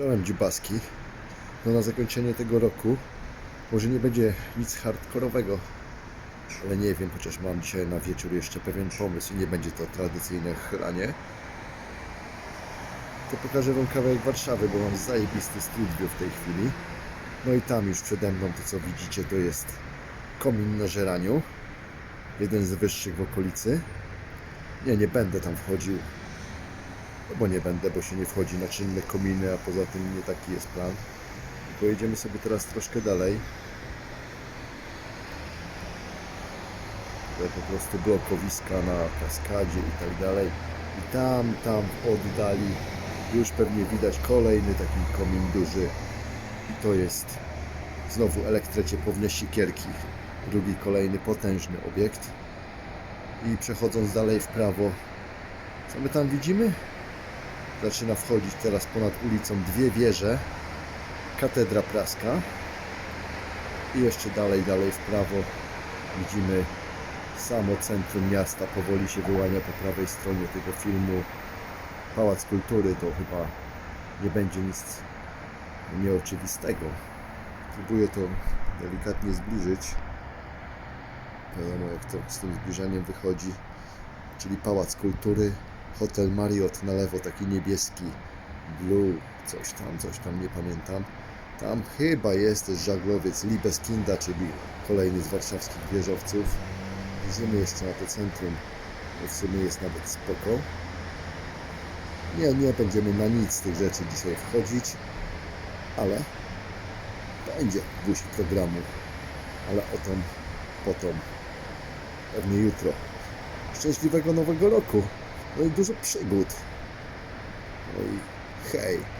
Czołem dziubaski. No na zakończenie tego roku może nie będzie nic hardkorowego, ale nie wiem, chociaż mam dzisiaj na wieczór jeszcze pewien pomysł i nie będzie to tradycyjne chlanie. To pokażę Wam kawałek Warszawy, bo mam zajebisty view w tej chwili. No i tam już przede mną to co widzicie to jest komin na żeraniu. Jeden z wyższych w okolicy. Nie, nie będę tam wchodził. No bo nie będę, bo się nie wchodzi na czynne kominy, a poza tym nie taki jest plan. Pojedziemy sobie teraz troszkę dalej. Tutaj po prostu blokowiska na kaskadzie i tak dalej. I tam, tam w oddali już pewnie widać kolejny taki komin duży. I to jest znowu elektrociepłownia Sikierki. Drugi kolejny potężny obiekt. I przechodząc dalej w prawo, co my tam widzimy? Zaczyna wchodzić teraz ponad ulicą dwie wieże. Katedra Praska. I jeszcze dalej, dalej w prawo widzimy samo centrum miasta. Powoli się wyłania po prawej stronie tego filmu. Pałac Kultury to chyba nie będzie nic nieoczywistego. Próbuję to delikatnie zbliżyć. Wiadomo jak to z tym zbliżaniem wychodzi. Czyli Pałac Kultury, Hotel Marriott na lewo, taki niebieski, blue, coś tam, coś tam, nie pamiętam. Tam chyba jest też żaglowiec Libeskinda, czyli kolejny z warszawskich wieżowców. Idziemy jeszcze na to centrum, bo w sumie jest nawet spoko. Nie, nie będziemy na nic z tych rzeczy dzisiaj wchodzić, ale będzie gwóźdź programu, ale o tym potem, pewnie jutro. Szczęśliwego Nowego Roku, no i dużo przygód. No i hej.